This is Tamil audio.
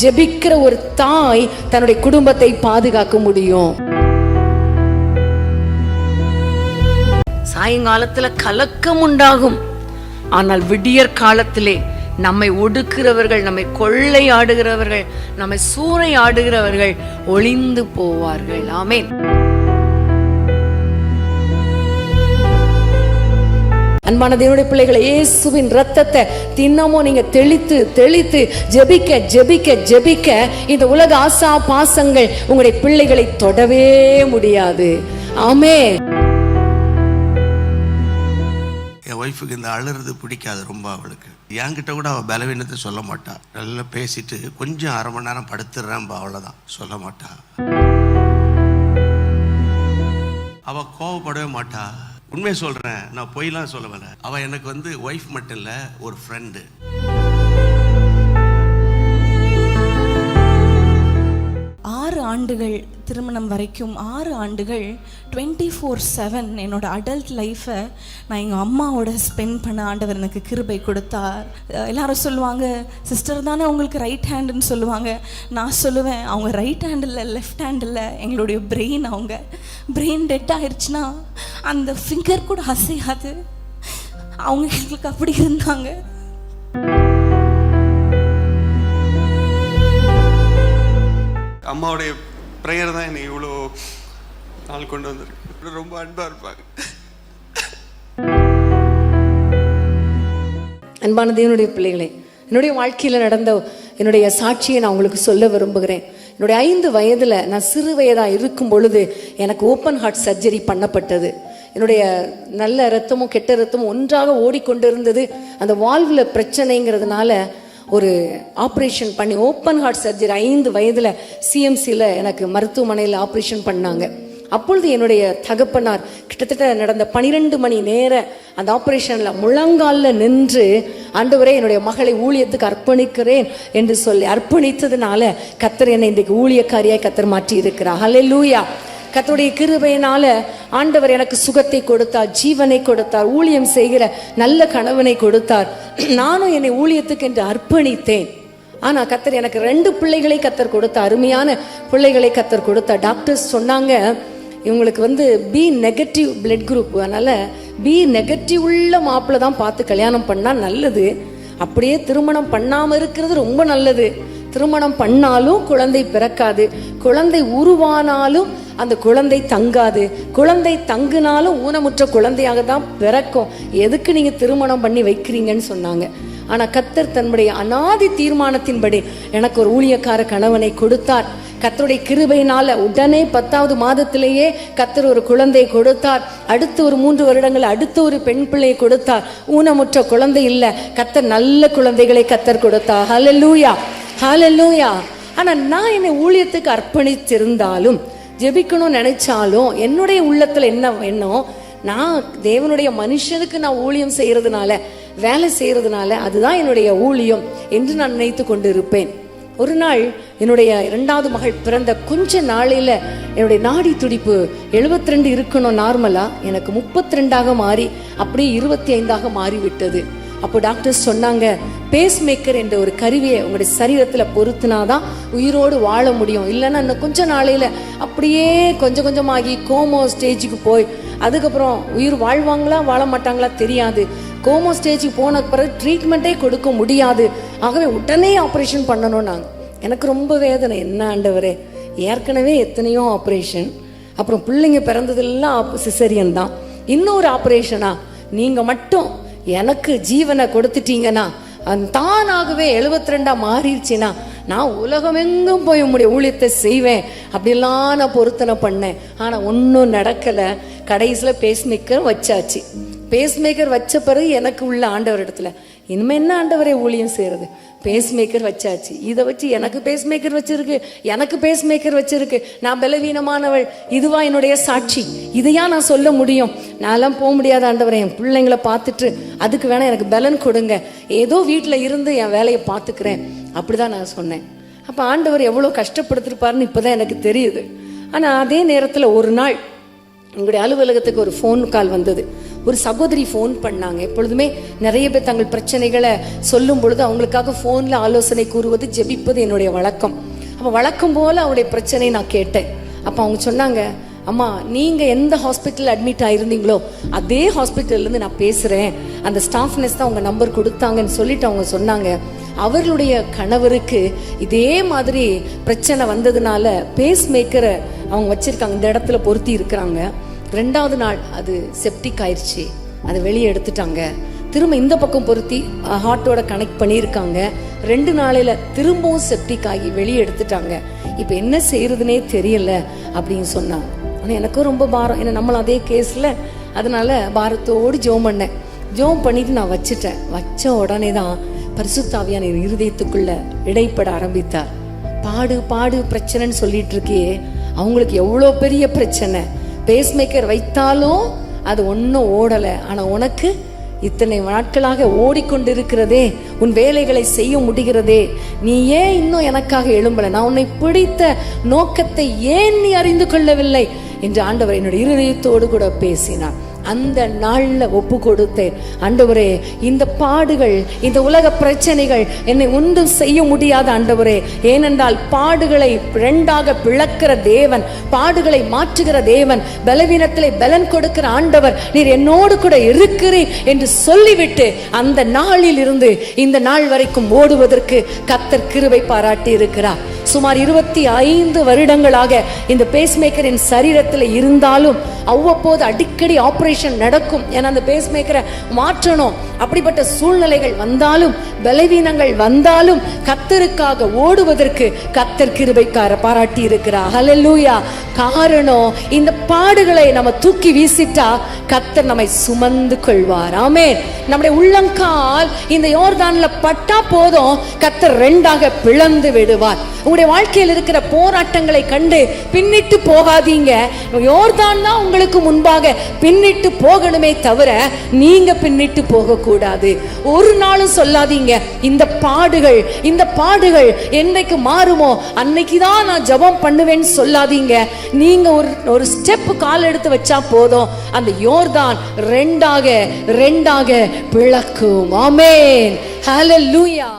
ஜெபிக்கிற ஒரு தாய் தன்னுடைய குடும்பத்தை பாதுகாக்க முடியும். சாயங்காலத்துல கலக்கம் உண்டாகும். ஆனால் விடியற் காலத்திலே நம்மை ஒடுக்கிறவர்கள் நம்மை கொள்ளை ஆடுகிறவர்கள் நம்மை சூறையாடுகிறவர்கள் ஒளிந்து போவார்கள். ஆமேன். அன்பான தேவனுடைய பிள்ளைகளை இயேசுவின் ரத்தத்தை தினமும் நீங்க தெளித்து தெளித்து ஜெபிக்க ஜெபிக்க ஜெபிக்க இந்த உலக ஆசா பாசங்கள் உங்களுடைய பிள்ளைகளை தொடவே முடியாது. ஆமே என் ஒய்ஃபுக்கு இந்த அழுறது பிடிக்காது ரொம்ப அவளுக்கு. என்கிட்ட கூட அவள் பலவீனத்தை சொல்ல மாட்டா. நல்லா பேசிட்டு கொஞ்சம் அரை மணி நேரம் படுத்துடுறேன் அவ்வளோதான் சொல்ல மாட்டா. அவள் கோவப்படவே மாட்டா. உண்மையை சொல்கிறேன் நான் பொய்லாம் சொல்ல வரேன் அவள் எனக்கு வந்து ஒய்ஃப் மட்டும் இல்லை ஒரு ஃப்ரெண்டு ஆண்டுகள் திருமணம் வரைக்கும் ஆறு ஆண்டுகள் டுவெண்ட்டி ஃபோர் செவன் என்னோட அடல்ட் லைஃப்பை நான் எங்கள் அம்மாவோட ஸ்பெண்ட் பண்ண ஆண்டவர் எனக்கு கிருபை கொடுத்தார். எல்லாரும் சொல்லுவாங்க சிஸ்டர் தானே உங்களுக்கு ரைட் ஹேண்டுன்னு சொல்லுவாங்க. நான் சொல்லுவேன் அவங்க ரைட் ஹேண்டில் லெஃப்ட் ஹேண்டில் எங்களுடைய பிரெயின் அவங்க. பிரெயின் டெட் ஆயிடுச்சுன்னா அந்த ஃபிங்கர் கூட அசையாது. அவங்க எங்களுக்கு அப்படி இருந்தாங்க. அம்மாவுடைய ப்ரேயர் தான் என்னை இவ்வளோ நாள் கொண்டு வந்திருக்கு. ரொம்ப அன்பாக இருப்பாங்க. அன்பான தேவனுடைய பிள்ளைகளே என்னுடைய வாழ்க்கையில் நடந்த என்னுடைய சாட்சியை நான் உங்களுக்கு சொல்ல விரும்புகிறேன். என்னுடைய ஐந்து வயதில் நான் சிறு வயதாக இருக்கும் பொழுது எனக்கு ஓப்பன் ஹார்ட் சர்ஜரி பண்ணப்பட்டது. என்னுடைய நல்ல ரத்தமும் கெட்ட ரத்தமும் ஒன்றாக ஓடிக்கொண்டிருந்தது. அந்த வால்வில் பிரச்சனைங்கிறதுனால ஒரு ஆப்ரேஷன் பண்ணி ஓப்பன் ஹார்ட் சர்ஜரி ஐந்து வயதில் சிஎம்சியில் எனக்கு மருத்துவமனையில் ஆப்ரேஷன் பண்ணாங்க. அப்பொழுது என்னுடைய தகப்பனார் கிட்டத்தட்ட நடந்த பனிரெண்டு மணி நேர அந்த ஆப்ரேஷனில் முழங்காலில் நின்று ஆண்டவரே என்னுடைய மகளை ஊழியத்துக்கு அர்ப்பணிக்கிறேன் என்று சொல்லி அர்ப்பணித்ததுனால கத்தர் என்னை இன்றைக்கு ஊழியக்காரியாக கத்தர் மாற்றி இருக்கிறார் லூயா கத்துடைய கிருபையினால ஆண்டவர் எனக்கு சுகத்தை கொடுத்தார் ஜீவனை கொடுத்தார் ஊழியம் செய்கிற நல்ல கணவனை கொடுத்தார். நானும் என்னை ஊழியத்துக்கு என்று அர்ப்பணித்தேன். ஆனா கத்தர் எனக்கு ரெண்டு பிள்ளைகளை கத்தர் கொடுத்த அருமையான பிள்ளைகளை கத்தர் கொடுத்த டாக்டர்ஸ் சொன்னாங்க இவங்களுக்கு வந்து பி நெகட்டிவ் பிளட் குரூப் அதனால பி நெகட்டிவ் உள்ள மாப்பிள்ளை தான் பார்த்து கல்யாணம் பண்ணா நல்லது. அப்படியே திருமணம் பண்ணாம இருக்கிறது ரொம்ப நல்லது. திருமணம் பண்ணாலும் குழந்தை பிறக்காது. குழந்தை உருவானாலும் அந்த குழந்தை தங்காது. குழந்தை தங்குனாலும் ஊனமுற்ற குழந்தையாக தான் பிறக்கும். எதுக்கு நீங்க திருமணம் பண்ணி வைக்கிறீங்கன்னு சொன்னாங்க. ஆனா கத்தர் தன்னுடைய அனாதி தீர்மானத்தின்படி எனக்கு ஒரு ஊழியக்கார கணவனை கொடுத்தார். கத்தருடைய கிருபையினால உடனே பத்தாவது மாதத்திலேயே கத்தர் ஒரு குழந்தை கொடுத்தார். அடுத்து ஒரு மூன்று வருடங்கள் அடுத்து ஒரு பெண் பிள்ளையை கொடுத்தார். ஊனமுற்ற குழந்தை இல்லை. கத்தர் நல்ல குழந்தைகளை கத்தர் கொடுத்தார். ஹalleluya ஹாலல்லூயா ஆனால் நான் என்னை ஊழியத்துக்கு அர்ப்பணித்திருந்தாலும் ஜெபிக்கணும்னு நினைச்சாலும் என்னுடைய உள்ளத்தில் என்ன எண்ணம் நான் தேவனுடைய மனுஷனுக்கு நான் ஊழியம் செய்யறதுனால வேலை செய்யறதுனால அதுதான் என்னுடைய ஊழியம் என்று நான் நினைத்து கொண்டு இருப்பேன் ஒரு நாள் என்னுடைய இரண்டாவது மகள் பிறந்த கொஞ்ச நாளில் என்னுடைய நாடி துடிப்பு 72 ரெண்டு இருக்கணும் நார்மலாக எனக்கு முப்பத்தி ரெண்டாக மாறி அப்படியே இருபத்தி ஐந்தாக மாறிவிட்டது. அப்போ டாக்டர்ஸ் சொன்னாங்க பேஸ் மேக்கர் என்ற ஒரு கருவியை உங்களுடைய சரீரத்தில் பொருத்தினாதான் உயிரோடு வாழ முடியும். இல்லைன்னா இன்னும் கொஞ்ச நாளையில் அப்படியே கொஞ்சம் கொஞ்சமாகி கோமோ ஸ்டேஜுக்கு போய் அதுக்கப்புறம் உயிர் வாழ்வாங்களா வாழ மாட்டாங்களா தெரியாது. கோமோ ஸ்டேஜுக்கு போன பிறகு ட்ரீட்மெண்ட்டே கொடுக்க முடியாது. ஆகவே உடனே ஆப்ரேஷன் பண்ணணும் நாங்கள் எனக்கு ரொம்ப வேதனை. என்ன ஆண்டவரே? ஏற்கனவே எத்தனையோ ஆப்ரேஷன் அப்புறம் பிள்ளைங்க பிறந்ததெல்லாம் சிசரியன் தான். இன்னொரு ஆப்ரேஷனா நீங்கள் மட்டும் எனக்கு ஜீவனை கொடுத்துட்டீங்கன்னா தானாகவே 72 ரெண்டா மாறிடுச்சுன்னா நான் உலகமெங்கும் போய் உங்களுடைய ஊழியத்தை செய்வேன். அப்படிலாம் நான் பொருத்தனை பண்ணேன். ஆனா ஒன்றும் நடக்கல. கடைசியில் பேஸ்மேக்கர் வச்சாச்சு. பேஸ்மேக்கர் வச்ச பிறகு எனக்கு உள்ள ஆண்டவர் இடத்துல இனிமே என்ன ஆண்டவரே ஊழியம் செய்யறது? பேஸ் மேக்கர் வச்சாச்சு. இதை வச்சு எனக்கு பேஸ் மேக்கர் வச்சிருக்கு எனக்கு பேஸ் மேக்கர் வச்சிருக்கு. நான் பலவீனமானவள். இதுவா என்னுடைய சாட்சி. இதையா நான் சொல்ல முடியும். நான்லாம் போக முடியாத ஆண்டவரை என் பிள்ளைங்களை பார்த்துட்டு அதுக்கு வேணா எனக்கு பலன் கொடுங்க. ஏதோ வீட்டில் இருந்து என் வேலையை பார்த்துக்கிறேன். அப்படிதான் நான் சொன்னேன். அப்போ ஆண்டவர் எவ்வளோ கஷ்டப்படுத்திருப்பாருன்னு இப்போதான் எனக்கு தெரியுது. ஆனால் அதே நேரத்தில் ஒரு நாள் எங்களுடைய அலுவலகத்துக்கு ஒரு ஃபோன் கால் வந்தது. ஒரு சகோதரி ஃபோன் பண்ணாங்க. எப்பொழுதுமே நிறைய பேர் தங்கள் பிரச்சனைகளை சொல்லும் பொழுது அவங்களுக்காக ஃபோனில் ஆலோசனை கூறுவது ஜெபிப்பது என்னுடைய வழக்கம். அப்போ வழக்கம் போல் அவருடைய பிரச்சனையை நான் கேட்டேன். அப்போ அவங்க சொன்னாங்க அம்மா நீங்கள் எந்த ஹாஸ்பிட்டல் அட்மிட் ஆயிருந்தீங்களோ அதே ஹாஸ்பிட்டல்லேருந்து நான் பேசுகிறேன் அந்த ஸ்டாஃப் நர்ஸ் தான் உங்கள் நம்பர் கொடுத்தாங்கன்னு சொல்லிட்டு அவங்க சொன்னாங்க. அவர்களுடைய கணவருக்கு இதே மாதிரி பிரச்சனை வந்ததுனால பேஸ் மேக்கரை அவங்க வச்சிருக்காங்க இந்த இடத்துல பொருத்தி இருக்கிறாங்க. ரெண்டாவது நாள் அது செப்டிக் ஆயிடுச்சு அதை வெளியே எடுத்துட்டாங்க. திரும்ப இந்த பக்கம் பொருத்தி ஹார்ட்டோட கனெக்ட் பண்ணியிருக்காங்க. ரெண்டு நாளையில திரும்பவும் செப்டிக் ஆகி வெளியே எடுத்துட்டாங்க. இப்போ என்ன செய்யறதுனே தெரியல அப்படின்னு சொன்னாங்க ஆனால் எனக்கும் ரொம்ப பாரம். ஏன்னா நம்மளும் அதே கேஸில் அதனால பாரத்தோடு ஜோம் பண்ணேன். ஜோம் பண்ணிட்டு நான் வச்சுட்டேன். வச்ச உடனே தான் பரிசுத்தாவியான என் இருதயத்துக்குள்ள இடைப்பட ஆரம்பித்தார். பாடு பாடு பிரச்சனைன்னு சொல்லிட்டு இருக்கியே. அவங்களுக்கு எவ்வளோ பெரிய பிரச்சனை? பேஸ்மேக்கர் வைத்தாலும் அது ஒன்றும் ஓடலை. ஆனால் உனக்கு இத்தனை நாட்களாக ஓடிக்கொண்டிருக்கிறதே உன் வேலைகளை செய்ய முடிகிறதே நீ ஏன் இன்னும் எனக்காக எழும்பல? நான் உன்னை பிடித்த நோக்கத்தை ஏன் நீ அறிந்து கொள்ளவில்லை? என்று ஆண்டவர் என்னுடைய இருதயத்தோடு கூட பேசினார். அந்த நாள்ல ஒப்பு கொடுத்தேன் ஆண்டவரே இந்த பாடுகள் இந்த உலக பிரச்சனைகள் என்னை ஒன்றும் செய்ய முடியாத ஆண்டவரே. ஏனென்றால் பாடுகளை ரெண்டாக பிளக்கிற தேவன் பாடுகளை மாற்றுகிற தேவன் பலவீனத்திலே பலன் கொடுக்கிற ஆண்டவர் நீர் என்னோடு கூட இருக்கிறீர் என்று சொல்லிவிட்டு அந்த நாளில் இருந்து இந்த நாள் வரைக்கும் ஓடுவதற்கு கத்தர் கிருவை பாராட்டி இருக்கிறார் சுமார் இருபத்தி ஐந்து வருடங்களாக இந்த பேஸ்மேக்கரின் சரீரத்தில் இருந்தாலும் அவ்வப்போது அடிக்கடி ஆபரேஷன் நடக்கும். ஏன்னா அந்த பேஸ்மேக்கரை மாற்றணும். அப்படிப்பட்ட சூழ்நிலைகள் வந்தாலும் பலவீனங்கள் வந்தாலும் கத்தருக்காக ஓடுவதற்கு கத்தர் கிருபைக்கார பாராட்டி இருக்கிறார் ஹalleluya காரணம் இந்த பாடுகளை நம்ம தூக்கி வீசிட்டா கத்தர் நம்மை சுமந்து கொள்வார். ஆமே நம்முடைய உள்ளங்கால் இந்த யோர்தான்ல பட்டா போதும் கத்தர் ரெண்டாக பிளந்து விடுவார். உங்களுடைய வாழ்க்கையில் இருக்கிற போராட்டங்களை கண்டு பின்னிட்டு போகாதீங்க. யோர்தான் தான் உங்களுக்கு முன்பாக பின்னிட்டு போகணுமே தவிர நீங்க பின்னிட்டு போகக்கூடாது. ஒரு நாளும் சொல்லாதீங்க. இந்த பாடுகள் இந்த பாடுகள் என்னைக்கு மாறுமோ அன்னைக்கு தான் நான் ஜெபம் பண்ணுவேன்னு சொல்லாதீங்க. நீங்க ஒரு ஒரு ஸ்டெப் கால் எடுத்து வச்சா போதும். அந்த யோர்தான் ரெண்டாக ரெண்டாக பிளக்கும். ஹலோ லூயா